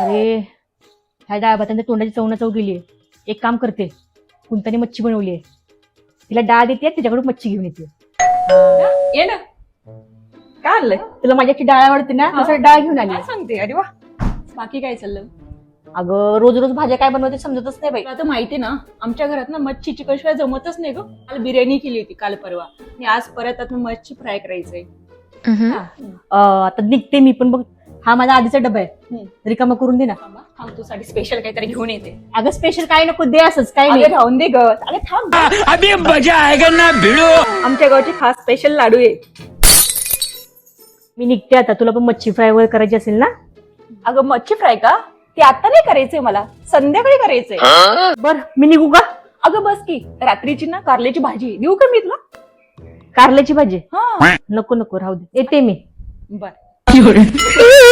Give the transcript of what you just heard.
अरे ह्या डाळ भातांच्या तोंडाची चवना चव गेली एक काम करते कुंताने मच्छी बनवली आहे तिला डाळ देते तिच्याकडून मच्छी घेऊन येते. ये ना. काय आणलंय? तुला माझ्याची डाळ आवडते ना हा. तसं डाळ घेऊन आली. काय सांगते? अरे वा. बाकी काय चाललं? अगं रोज रोज भाज्या काय बनवायचे समजतच नाही बाई. तुला तर माहिती ना आमच्या घरात ना मच्छी चिकन शिवाय जमतच नाही ग. काल बिर्याणी केली होती काल परवा. आणि आज परत आता मच्छी फ्राय करायचंय. अं, आता निघते मी पण बघ हा माझा आधीचा डबा आहे. रिकामा करून दे ना. थांबा, थांब तू साठी स्पेशल काहीतरी घेऊन येते. अगं स्पेशल काय नको दे असंच काय अरे नाही राहून दे ग. अरे थांब. अभी मजा आएगा ना भिड़ो. आमच्या गावची खास स्पेशल लाडू आहे. मी निघते आता तुला पण मच्छी फ्राय वगैरे करायची असेल ना? अगं मच्छी फ्राय का? ते आता नाही करायचंय मला. संध्याकाळी करायचंय. बर मी निघू का? अगं बस की रात्रीची ना कारल्याची भाजी. देऊ का मी तुला? कारल्याची भाजी? हा. नको नको राहू दे. येते मी. बर.